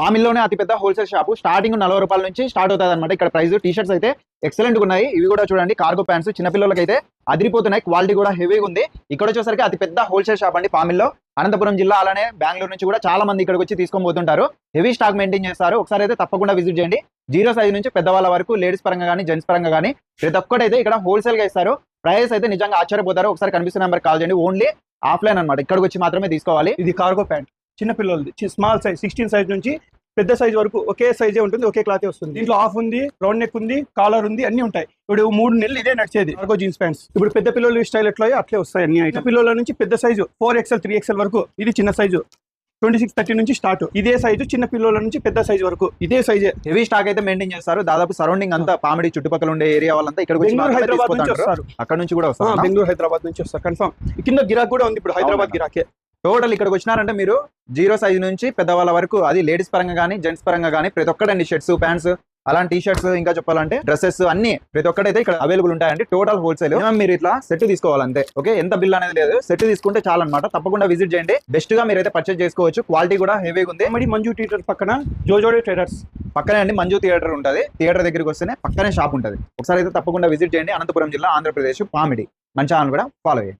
పామిల్లోనే అతిపెద్ద wholesale shop. Starting నలభై రూపాయల నుంచి స్టార్ట్ అవుతుంది అనమాట ఇక్కడ ప్రైస్ టీ షర్ట్స్ అయితే ఎక్సలెంట్ ఉన్నాయి. ఇవి కూడా చూడండి కార్గో ప్యాంట్స్ చిన్నపిల్లలకి అయితే అదిరిపోతున్నాయి. క్వాలిటీ కూడా హెవీగా ఉంది. ఇక్కడ వచ్చేసరికి అతి పెద్ద హోల్సేల్ షాప్ అండి పామిల్లో అనంతపురం జిల్లా అలానే బెంగళూరు నుంచి కూడా చాలా మంది ఇక్కడికి వచ్చి తీసుకొని పోతుంటారు. హెవీ స్టాక్ మెయింటైన్ చేస్తారు. ఒకసారి అయితే తప్పకుండా విజిట్ చేయండి. జీరో సైజ్ నుంచి పెద్దవాళ్ళ వరకు లేడీస్ పరంగా కానీ జెంట్స్ పరంగా కానీ ప్రతి ఒక్కటి అయితే ఇక్కడ హోల్సేల్గా ఇస్తారు. ప్రైస్ అయితే నిజంగా ఆశ్చర్యపోతారు. ఒకసారి కనిపిస్తున్న నెంబర్ కాల్ చేయండి. ఓన్లీ ఆఫ్లైన్ అన్నమాట. ఇక్కడికి వచ్చి మాత్రమే తీసుకోవాలి. ఇది కార్గో ప్యాంట్ చిన్న పిల్లలది స్మాల్ సైజ్ సిక్స్టీన్ సైజ్ నుంచి పెద్ద సైజ్ వరకు ఒకే సైజే ఉంటుంది ఒకే క్లాతే వస్తుంది. దీంట్లో ఆఫ్ ఉంది రౌండ్ నెక్ ఉంది కాలర్ ఉంది అన్ని ఉంటాయి. ఇప్పుడు మూడు నెలలు ఇదే నడిచేది. కార్గో జీన్స్ ప్యాంట్స్ ఇప్పుడు పెద్ద పిల్లలు స్టైల్ ఎట్లా అట్లే వస్తాయి అన్ని ఐటమ్ పిల్లల నుంచి పెద్ద size four XL three XL వరకు ఇది చిన్న సైజు ట్వంటీ సిక్స్ థర్టీ నుంచి స్టార్ట్ ఇదే సైజు చిన్న పిల్లల నుంచి పెద్ద సైజు వరకు. ఇదే సైజే హెవీ స్టాక్ అయితే మెయింటైన్ చేస్తారు. దాదాపు సరౌండింగ్ అంతా పామిడి చుట్టుపక్కల ఉండే ఏరియా వాళ్ళంతా ఇక్కడ బెంగళూరు హైదరాబాద్ నుంచి. వస్తారు. అక్కడ నుంచి కూడా వస్తారు. బెంగళూరు హైదరాబాద్ నుంచి వస్తారు. కన్ఫర్మ్. కింద గిరాక్ కూడా ఉంది ఇప్పుడు హైదరాబాద్? గిరాకే. టోటల్ ఇక్కడికి వచ్చినారంటే మీరు జీరో సైజ్ నుంచి పెద్దవాళ్ళ వరకు అది లేడీస్ పరంగా కానీ జెంట్స్ పరంగా కానీ ప్రతి ఒక్కటండి షర్ట్స్ ప్యాంట్స్ అలాంటి టీ షర్ట్స్ ఇంకా చెప్పాలంటే డ్రెస్సెస్ అన్ని ప్రతి ఒక్కటైతే ఇక్కడ అవైలబుల్ ఉంటాయండి. Total wholesale. మీరు ఇట్లా సెట్ తీసుకోవాలంతే. ఓకే? ఎంత బిల్ అనేది లేదు. సెట్ తీసుకుంటే చాలు అనమాట తప్పకుండా విజిట్ చేయండి. బెస్ట్గా మీరైతే పర్చేస్ చేసుకోవచ్చు. క్వాలిటీ కూడా హెవీగా ఉంది. కామెడీ మంజు థియేటర్ పక్కన జోజోడే ట్రేడర్స్. పక్కనే అండి మంజు థియేటర్ ఉంటుంది. థియేటర్ దగ్గరికి వస్తేనే పక్కనే షాప్ ఉంటుంది. ఒకసారి అయితే తప్పకుండా విజిట్ చేయండి. అనంతపురం జిల్లా ఆంధ్రప్రదేశ్ పామిడి. మన ఛానల్ కూడా ఫాలో చేయండి